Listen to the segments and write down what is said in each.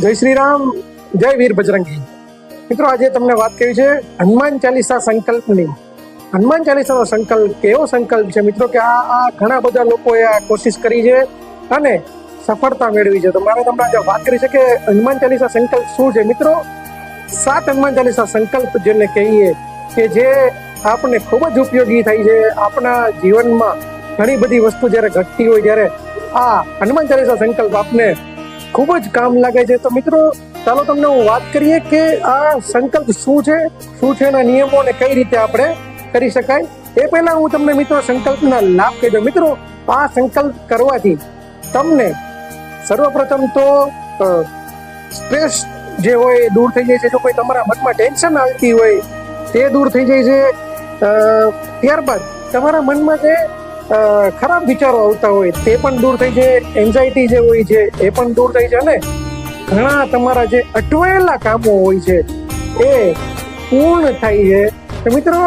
જય શ્રી રામ, જય વીર બજરંગી. મિત્રો, આજે તમને વાત કરી છે હનુમાન ચાલીસા સંકલ્પની. હનુમાન ચાલીસાનો સંકલ્પ કેવો સંકલ્પ છે? મિત્રો, કે આ આ ઘણા બધા લોકોએ આ કોશિશ કરી છે અને સફળતા મેળવી છે. તો મારે તમને આજે વાત કરી છે કે હનુમાન ચાલીસા સંકલ્પ શું છે? મિત્રો, સાત હનુમાન ચાલીસા સંકલ્પ જેને કહીએ કે જે આપણને ખૂબ જ ઉપયોગી થાય છે. આપણા જીવનમાં ઘણી બધી વસ્તુ જ્યારે ઘટતી હોય, ત્યારે આ હનુમાન ચાલીસા સંકલ્પ આપને ખૂબ જ કામ લાગે છે. તો મિત્રો, ચાલો તમને હું વાત કરીએ કે આ સંકલ્પ શું છે શું છે એના નિયમો અને કઈ રીતે આપણે કરી શકાય. એ પહેલા હું તમને મિત્રો સંકલ્પના લાભ કહી દઉં. મિત્રો, આ સંકલ્પ કરવાથી તમને સર્વપ્રથમ તો સ્ટ્રેસ જે હોય દૂર થઈ જાય છે. જો કોઈ તમારા મનમાં ટેન્શન આવતી હોય, તે દૂર થઈ જાય છે. ત્યારબાદ તમારા મનમાં જે ખરાબ વિચારો આવતા હોય, તે પણ દૂર થઈ જાય એન્ઝાયટી જે હોય છે, એ પણ દૂર થઈ જાય અને ઘણા તમારા જે અટવાયેલા કામો હોય છે, એ પૂર્ણ થાય છે. તો મિત્રો,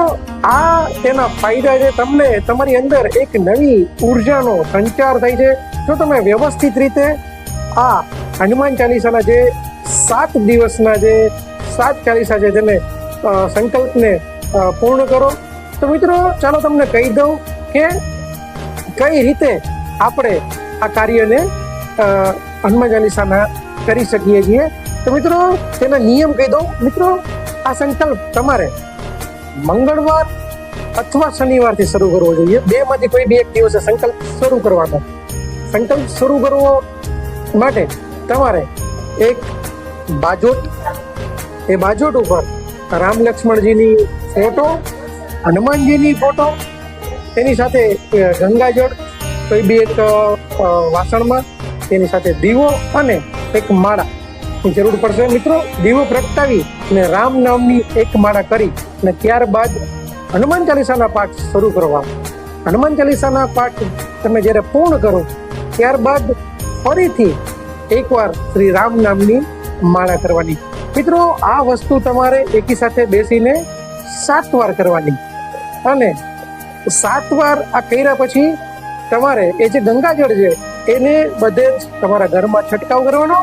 આ તેના ફાયદા છે. તમને તમારી અંદર એક નવી ઉર્જાનો સંચાર થાય છે. જો તમે વ્યવસ્થિત રીતે આ હનુમાન ચાલીસાના જે સાત દિવસના જે સાત ચાલીસા છે તેને સંકલ્પને પૂર્ણ કરો. તો મિત્રો, ચાલો તમને કહી દઉં કે કઈ રીતે આપણે આ કાર્યને હનુમાનજાની સામે કરી શકીએ છીએ? તો મિત્રો, તેના નિયમ કહી દઉં. મિત્રો, આ સંકલ્પ તમારે મંગળવાર અથવા શનિવારથી શરૂ કરવો જોઈએ. બે માંથી કોઈ બે એક દિવસે સંકલ્પ શરૂ કરવાનો. સંકલ્પ શરૂ કરવો માટે તમારે એક બાજોટ, એ બાજોટ ઉપર રામ લક્ષ્મણજીની ફોટો, હનુમાનજીની ફોટો તેની સાથે ગંગાજળ કોઈ બી એક વાસણમાં. તેની સાથે દીવો અને એક માળા. જરૂર પડશે. મિત્રો, દીવો પ્રગટાવી અને રામ નામની એક માળા કરી અને ત્યારબાદ હનુમાન ચાલીસાના પાઠ શરૂ કરવા. હનુમાન ચાલીસાના પાઠ તમે જ્યારે પૂર્ણ કરો, ત્યારબાદ ફરીથી એકવાર શ્રી રામ નામની માળા કરવાની. મિત્રો, આ વસ્તુ તમારે એકી સાથે બેસીને સાત વાર કરવાની. અને સાત વાર આ કર્યા પછી તમારે એ જે ગંગાજળ છે, એને બધે જ તમારા ઘરમાં છંટકાવ કરવાનો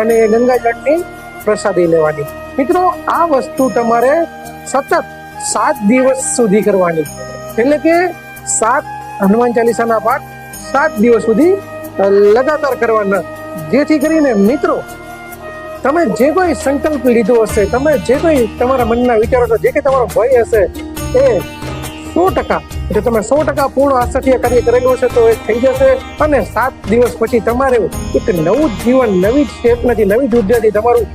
અને એ ગંગાજળની પ્રસાદી લેવાની. મિત્રો, આ વસ્તુ તમારે સતત સાત દિવસ સુધી કરવાની. એટલે કે સાત, હનુમાન ચાલીસાના પાઠ સાત દિવસ સુધી લગાતાર કરવાના. જેથી કરીને મિત્રો, તમે જે કોઈ સંકલ્પ લીધો હશે, તમે જે કોઈ તમારા મનના વિચારો જે કે તમારો ભય હશે, એ સો ટકા. એટલે તમે સો ટકા પૂર્ણ આસક્તિય કાર્ય કરેલું હશે તો એ થઈ જશે. અને સાત દિવસ પછી તમારે એક નવું જીવન, નવી જ ચેતનાથી નવી જ ઉર્જાથી તમારું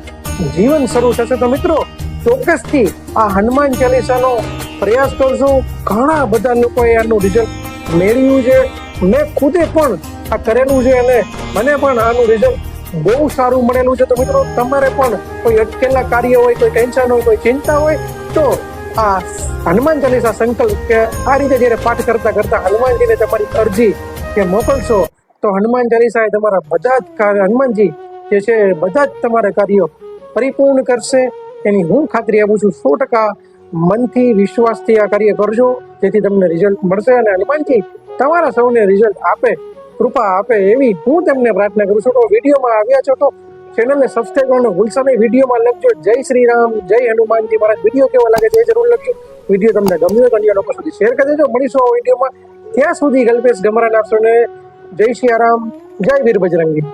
જીવન શરૂ થશે. તો મિત્રો, ચોક્કસથી આ હનુમાન ચાલીસાનો પ્રયાસ કરજો. ઘણા બધા લોકોએ આનું રિઝલ્ટ મેળવ્યું છે. મેં ખુદે પણ આ કરેલું છે અને મને પણ આનું રિઝલ્ટ બહુ સારું મળેલું છે. તો મિત્રો, તમારે પણ કોઈ અટકેલા કાર્ય હોય, કોઈ ટેન્શન હોય, કોઈ ચિંતા હોય, તો આ હનુમાન ચાલીસા સંકલ્પ કે આ રીતે જ્યારે પાઠ કરતા કરતા હનુમાનજીને તમારી અરજી કે મોકલશો, તો હનુમાન ચાલીસા એ તમારા બધા જ કાર્ય હનુમાનજી જે છે બધા જ તમારા કાર્યો પરિપૂર્ણ કરશે. એની હું ખાતરી આપું છું, સો ટકા મનથી વિશ્વાસથી આ કાર્ય કરજો, જેથી તમને રિઝલ્ટ મળશે અને હનુમાનજી તમારા સૌને રિઝલ્ટ આપે, કૃપા આપે એવી હું તમને પ્રાર્થના કરું છું. તો વિડીયોમાં આવ્યા છો તો ચેનલને સબસ્ક્રાઈબ કરવાનું ભૂલશો નહીં. વિડીયોમાં લખજો. જય શ્રી રામ, જય હનુમાનજી. મારા વીડિયો કેવો લાગે છે જરૂર લખજો. વીડિયો તમને ગમ્યો તો અન્ય લોકો સુધી શેર કરી દેજો. મળીશું આ વિડીયોમાં ત્યાં સુધી કલ્પેશ ગમરા નાખશો ને જય શ્રી રામ, જય વીર બજરંગી.